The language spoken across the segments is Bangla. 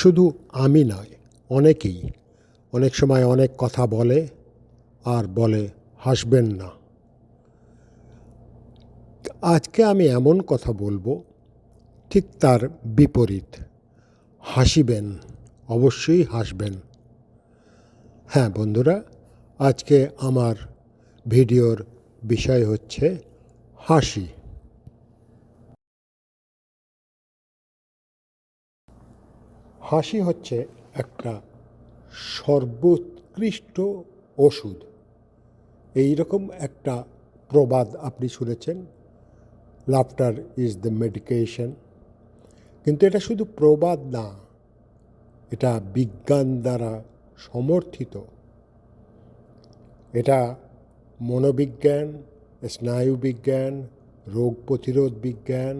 শুধু আমি নয়, অনেকেই। অনেক সময় অনেক কথা বলে আর বলে হাসবেন না। আজকে আমি এমন কথা বলব, ঠিক তার বিপরীত। হাসিবেন, অবশ্যই হাসবেন। হ্যাঁ বন্ধুরা, আজকে আমার ভিডিওর বিষয় হচ্ছে হাসি। হাসি হচ্ছে একটা সর্বোৎকৃষ্ট ওষুধ। এই রকম একটা প্রবাদ আপনি শুনেছেন লাফটার ইজ দ্য মেডিকেশন কিন্তু এটা শুধু প্রবাদ না, এটা বিজ্ঞান দ্বারা সমর্থিত। এটা মনোবিজ্ঞান, স্নায়ুবিজ্ঞান, রোগ প্রতিরোধ বিজ্ঞান,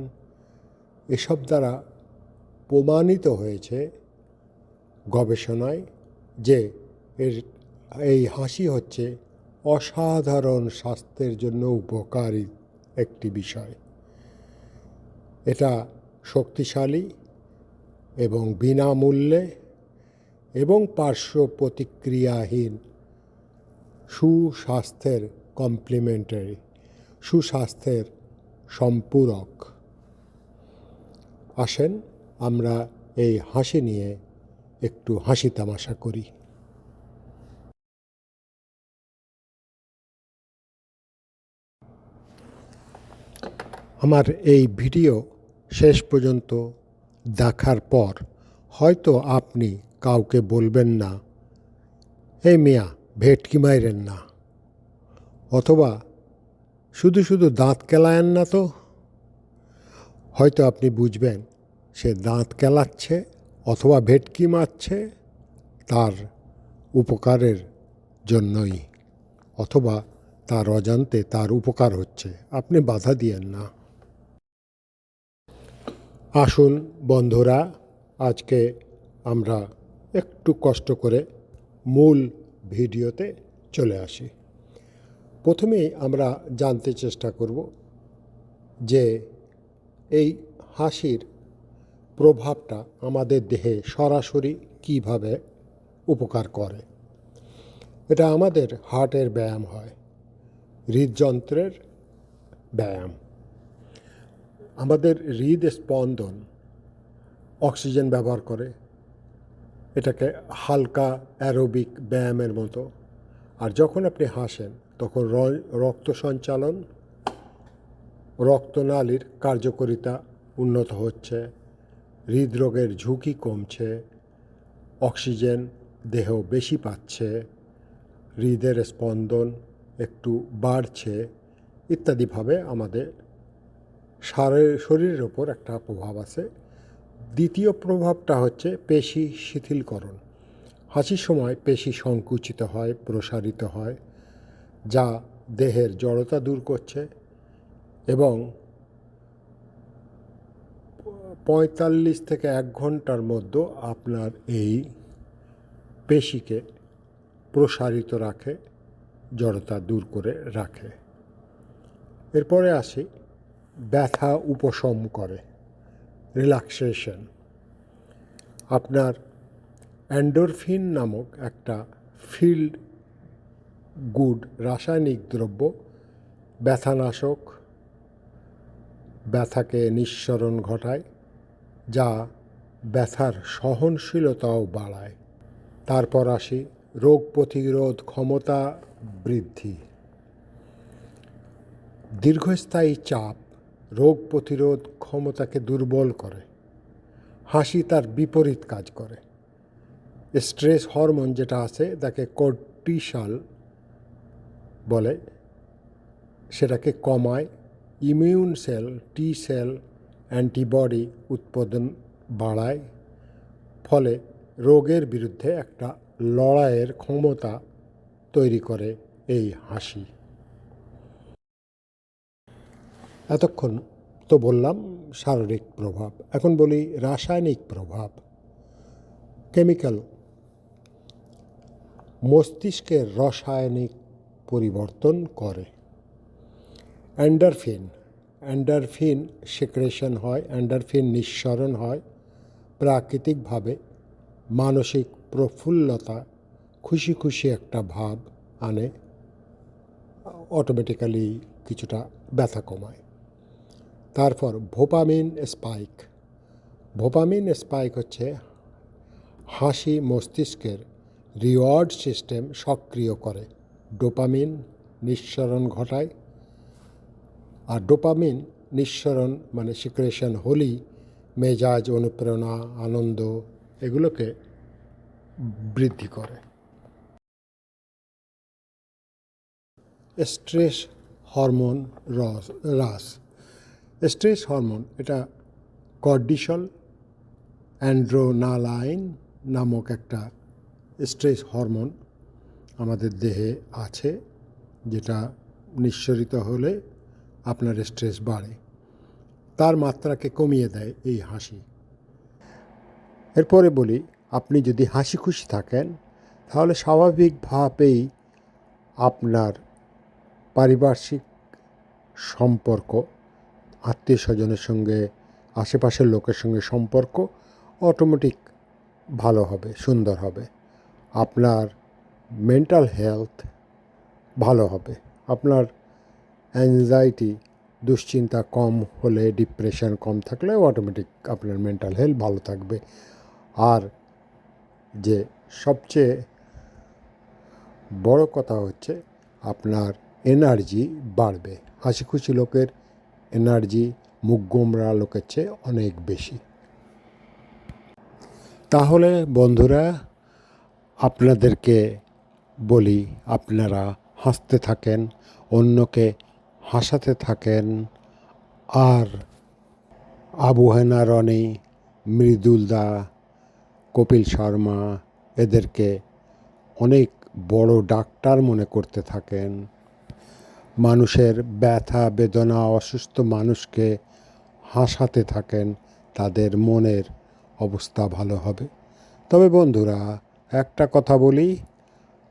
এসব দ্বারা প্রমাণিত হয়েছে গবেষণায় যে এর, এই হাসি হচ্ছে অসাধারণ স্বাস্থ্যের জন্য উপকারী একটি বিষয়। এটা শক্তিশালী এবং বিনামূল্যে এবং পার্শ্ব প্রতিক্রিয়াহীন, সুস্বাস্থ্যের কমপ্লিমেন্টারি সুস্বাস্থ্যের সম্পূরক। আসেন আমরা এই হাসি নিয়ে একটু হাসি তামাশা করি। আমার এই ভিডিও শেষ পর্যন্ত দেখার পর হয়তো আপনি কাউকে বলবেন না এই মিয়া, ভেটকি মাইরেন না। অথবা, শুধু শুধু দাঁত কেলায়েন না তো? হয়তো আপনি বুঝবেন সে দাঁত কেলাচ্ছে অথবা ভেটকি মারছে তার উপকারের জন্যই অথবা তার অজান্তে তার উপকার হচ্ছে। আপনি বাধা দিয়েন না। আসুন বন্ধুরা, আজকে আমরা একটু কষ্ট করে মূল ভিডিওতে চলে আসি। প্রথমেই আমরা জানতে চেষ্টা করব যে এই হাসির প্রভাবটা আমাদের দেহে সরাসরি কীভাবে উপকার করে? এটা আমাদের হার্টের ব্যায়াম হয়, হৃদযন্ত্রের ব্যায়াম। আমাদের হৃদ স্পন্দন, অক্সিজেন ব্যবহার করে, এটাকে হালকা অ্যারোবিক ব্যায়ামের মতো। আর যখন আপনি হাসেন, তখন রক্ত সঞ্চালন, রক্তনালীর কার্যকারিতা উন্নত হচ্ছে। হৃদরোগের ঝুঁকি কমছে, অক্সিজেন দেহ বেশি পাচ্ছে, হৃদের স্পন্দন একটু বাড়ছে ইত্যাদিভাবে আমাদের সারের শরীরের ওপর একটা প্রভাব আছে। দ্বিতীয় প্রভাবটা হচ্ছে পেশি শিথিলকরণ। হাসির সময় পেশি সংকুচিত হয়, প্রসারিত হয়, যা দেহের জড়তা দূর করছে এবং পঁয়তাল্লিশ থেকে এক ঘণ্টার মধ্যে আপনার এই পেশিকে প্রসারিত রাখে, জড়তা দূর করে রাখে। এরপরে আসি, ব্যথা উপশম করে রিল্যাক্সেশন আপনার অ্যান্ডোরফিন নামক একটা ফিল্ড গুড রাসায়নিক দ্রব্য, ব্যথানাশক, ব্যথাকে নিঃসরণ ঘটায় যা ব্যথার সহনশীলতাও বাড়ায়। তারপর আসি রোগ প্রতিরোধ ক্ষমতা বৃদ্ধি। দীর্ঘস্থায়ী চাপ রোগ প্রতিরোধ ক্ষমতাকে দুর্বল করে। হাসি তার বিপরীত কাজ করে। স্ট্রেস হরমোন যেটা আছে তাকে কর্টিসাল বলে। সেটাকে কমায়। Immune cell, T cell antibody উৎপাদন বাড়ায়, ফলে রোগের বিরুদ্ধে একটা লড়াইয়ের ক্ষমতা তৈরি করে এই হাসি। এতক্ষণ তো বললাম শারীরিক প্রভাব, এখন বলি রাসায়নিক প্রভাব। কেমিক্যাল মস্তিষ্কের রাসায়নিক পরিবর্তন করে। অ্যান্ডারফিন অ্যান্ডারফিন সিক্রেশন হয়, অ্যান্ডারফিন নিঃসরণ হয়, প্রাকৃতিকভাবে মানসিক প্রফুল্লতা, খুশি খুশি একটা ভাব আনে অটোমেটিক্যালি কিছুটা ব্যথা কমায়। তারপর ভোপামিন স্পাইক। ভোপামিন স্পাইক হচ্ছে হাসি মস্তিষ্কের রিওয়ার্ড সিস্টেম সক্রিয় করে। ডোপামিন নিঃসরণ ঘটায় আর ডোপামিন নিঃসরণ মানে সিক্রেশন হলেই মেজাজ, অনুপ্রেরণা, আনন্দ এগুলোকে বৃদ্ধি করে। স্ট্রেস হরমোন রস, হ্রাস। স্ট্রেস হরমোন, এটা কর্ডিসল অ্যান্ড্রোনালাইন নামক একটা স্ট্রেস হরমোন আমাদের দেহে আছে, যেটা নিঃসরিত হলে আপনার স্ট্রেস বাড়ে। তার মাত্রাকে কমিয়ে দেয় এই হাসি। এরপরে বলি, আপনি যদি হাসি খুশি থাকেন, তাহলে স্বাভাবিকভাবেই আপনার পারিপার্শ্বিক সম্পর্ক আত্মীয় স্বজনের সঙ্গে, আশেপাশের লোকের সঙ্গে সম্পর্ক অটোমেটিক ভালো হবে, সুন্দর হবে। আপনার মেন্টাল হেলথ ভালো হবে। আপনার অ্যাংজাইটি দুশ্চিন্তা কম হলে ডিপ্রেশন কম থাকলে অটোমেটিক আপনার মেন্টাল হেলথ ভালো থাকবে। আর যে সবচেয়ে বড় কথা হচ্ছে আপনার এনার্জি বাড়বে। হাসি খুশি লোকের এনার্জি মুখ গোমরা লোকের চেয়ে অনেক বেশি। তাহলে বন্ধুরা, আপনাদেরকে বলি, আপনারা হাসতে থাকেন, অন্যকে হাসাতে থাকেন। আর আবু হেনা, রনি মৃদুল দা কপিল শর্মা এদেরকে অনেক বড় ডাক্তার মনে করতে থাকেন। মানুষের ব্যথা, বেদনা, অসুস্থ মানুষকে হাসাতে থাকেন। তাদের মনের অবস্থা ভালো হবে। তবে বন্ধুরা, একটা কথা বলি,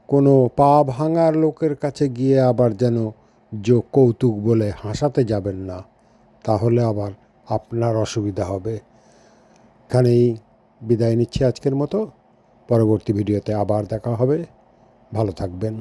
কোনো পা ভাঙার লোকের কাছে গিয়ে আবার যেন যে কৌতুক বলে হাসাতে যাবেন না, তাহলে আবার আপনার অসুবিধা হবে। এখানেই বিদায় নিচ্ছি আজকের মতো। পরবর্তী ভিডিওতে আবার দেখা হবে। ভালো থাকবেন।